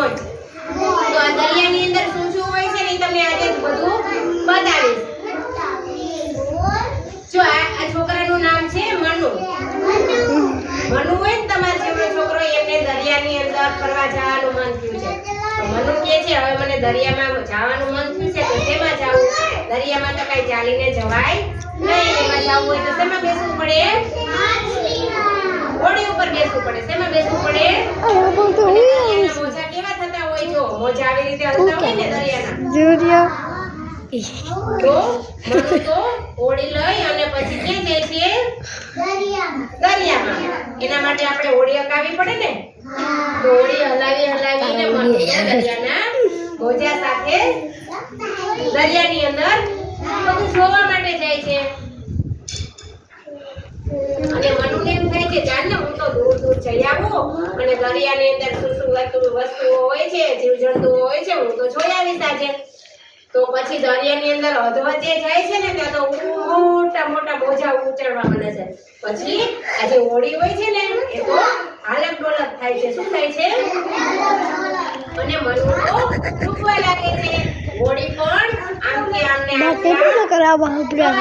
મોજ તો આ દરિયાની અંદર શું શું હોય છે ને તમને આજે બધું બતાવીશ. જો આ છોકરાનું નામ છે મનુ. મનુ હોય ને તમારા જેવડો છોકરો એમને દરિયાની અંદર ફરવા જવાનું મન થયું છે. મનુ કહે છે, હવે મને દરિયામાં જવાનું મન થયું છે, તો શેમાં જવું? દરિયામાં તો કઈ ચાલીને જવાય નહીં. એમાં જવું હોય તો શેમાં બેસવું પડે? હોડી ઉપર બેસવું પડે. શેમાં બેસવું પડે અને દરિયાના મોજા કેવા થતા હોય આવી રીતે હલતા હોય ને દરિયાના. તો મનુ તો હોડી લઈ અને પછી ક્યાં જાય છે દરિયામાં. એના માટે આપણે ઓળી હકાવી પડે ને? તો હલાવી હલાવીને મનુ દરિયાના મોજા સાથે દરિયાની અંદર બધું જોવા માટે જાય છે. અને મનુને એમ થાય છે જાણ ને હું તો જઈ આવું. અને દરિયાની અંદર શું શું વસ્તુ- વસ્તુઓ હોય છે જીવજંતુઓ હોય છે હું તો જોઈ આવીશ આજે. તો પછી દરિયાની અંદર અધવચ્ચે જાય છે ને ત્યાં તો મોટા મોટા બોજા ઉચડવા મળે છે. પછી આ જે હોડી હોય છે ને એ તો હાલક ડોલક થાય છે. શું થાય છે? અને મનુ તો દુખવા લાગે છે. હોળી પણ આમથી આમને આમ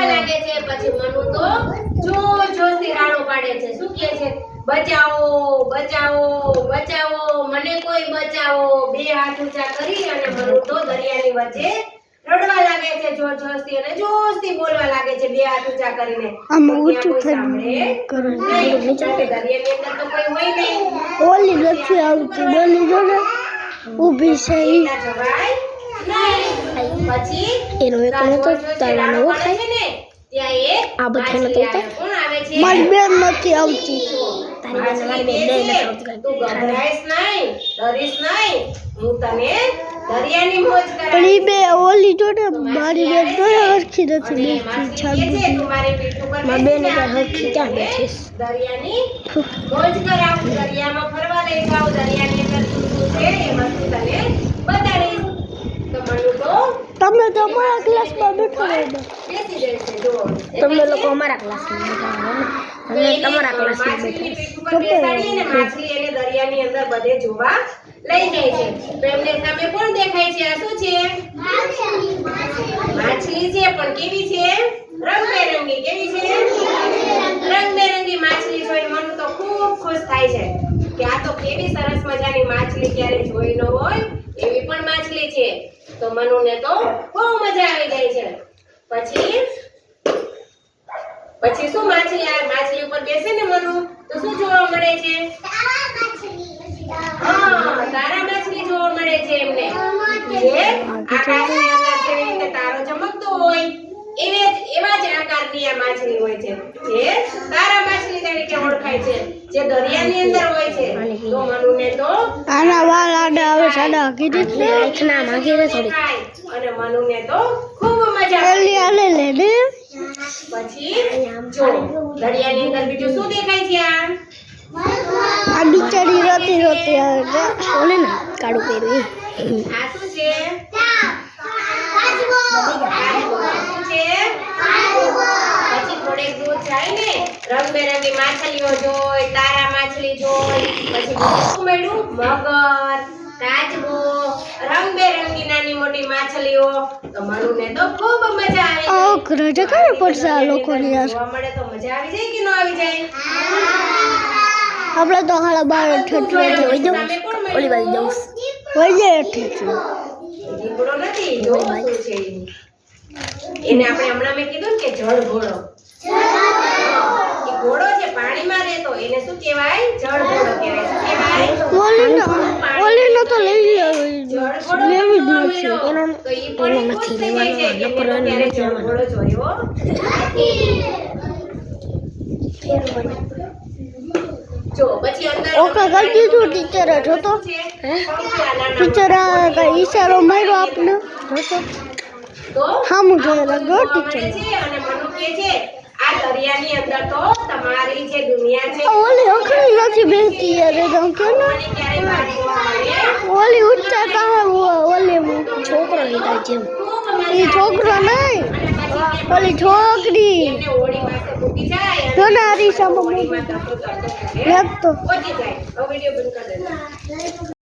લાગે છે. પછી મનુ તો જો જોરથી રાડો પાડે છે શું કહે છે બચાવો બચાવો બચાવો મને કોઈ બચાવો. બે હાથ ઊંચા કરી અને મનુ દરિયાની વચ્ચે રડવા લાગે છે જોર જોરથી અને જોરથી બોલવા લાગે છે બે હાથ ઊંચા કરીને. આમાં ઊંચું થઈને કરો. નહીં. દરિયાની અંદર તો કોઈ હોય નહીં. ઓલી નથી આવતી બોલી જો ને. ઊભી છે. ઈ. પછી એનો એક નવો પાડે ખાય? આ બધાનો તો મારી બેન નથી આવતી. મારી બેન તું ગભરાઈશ નહીં ડરીશ નહીં. હું તને દરિયાની મોજ પણ ઈ બે ઓલી જો ને મારી બેન તો હરખી નથી તું મારી બેન. હરખી ક્યાં બેઠીશ? દરિયાની મોજ કરાવું દરિયામાં ફરવા લઈ જાઉં દરિયાની અંદર શું શું છે એ વસ્તુ તને બતાડીશ. તો મનુ તો તમે તો અમારા ક્લાસમાં બેઠો તમે લોકો અમારા ક્લાસમાં બેઠા અને તમારા ક્લાસમાં બેઠા. માછલી એને દરિયાની અંદર બધે જોવા લઈ જાય છે. તો એમને સામે કોણ દેખાય છે? આ શું છે? માછલી છે પણ કેવી છે? રંગબેરંગી કેવી છે? રંગબેરંગી માછલી જોઈ મન તો ખૂબ ખુશ થાય છે કે આ તો કેવી સરસ મજાની માછલી ક્યારે જોઈ ન હોય એવી પણ માછલી છે. તો મનુને તો બહુ મજા આવી જાય છે. પછી પછી શું માછલી આ માછલી ઉપર બેસે ને મનુ? તો શું જોવા મળે છે? તારા માછલી જોવા મળે છે એમને. જે આકાશની અંદર જેવી રીતે તારો ચમકતો હોય એવે જ એવા જ આકારની આ માછલી હોય છે. જે તારા માછલી તરીકે ઓળખાય છે જે દરિયાની અંદર હોય છે. તો મનુને તો આના વાળ આડા આવે સાડા કીધી છે ને માંગી રે થોડી અને મનુને તો ખૂબ મજા આવે. લે લે લે પછી જો દરિયાની અંદર બીજું શું દેખાય છે આ બિચારી રોતી રોતી આવે ઓલે ને કાળું પહેર્યું આ શું છે? પછી થોડેક દૂર જાય ને રંગબેરંગી માછલીઓ જોઈ તારા માછલી જોઈ પછી શું મળ્યું? મગર. નાની મોટી માછલીઓ તો ને તો ખૂબ મજા આવી જાય. ગઈ. રજા કરે પડશે આ લોકોની યાર? જોવા મળે તો મજા આવી જાય કે ન આવી જાય? આપણે તો હાલા બાર ઠઠવા કોણ મળ્યું? ઓલી બાજુ જાઉં. હોય જાય ઠઠવા દીપડો નથી જો શું છે એને આપણે હમણાં મેં કીધું ને કે જળ ઘોડો. ઘોડો છે પાણીમાં રહેતો એને શું કહેવાય? જળ ઘોડો કહેવાય. શું કહેવાય? ઓલીનો તો લેવી લેવી જ નથી. એનો ખુશ નથી જાય લેવાનો ક્યારેય નથી જોયો અંદર ઓકે કરી દીધું ટીચરે જોતો. હે? ટીચરે ઈશારો માર્યો આપને? જોતો? તો હામું જોઈ લાગ્યો ટીચર. અને મનુ કહે છે આ દરિયાની અંદર તો તમારી જે દુનિયા છે ઓલી અખરી નથી બેસતી યાર તો કે ને મને ક્યારેય બહાર જોવા મળે ઓલી ઉચ્ચા કહે ઓલી છોકરો લીધા જેમ. એ છોકરો નહીં ઓલી છોકરી. જોનારી. એક તો.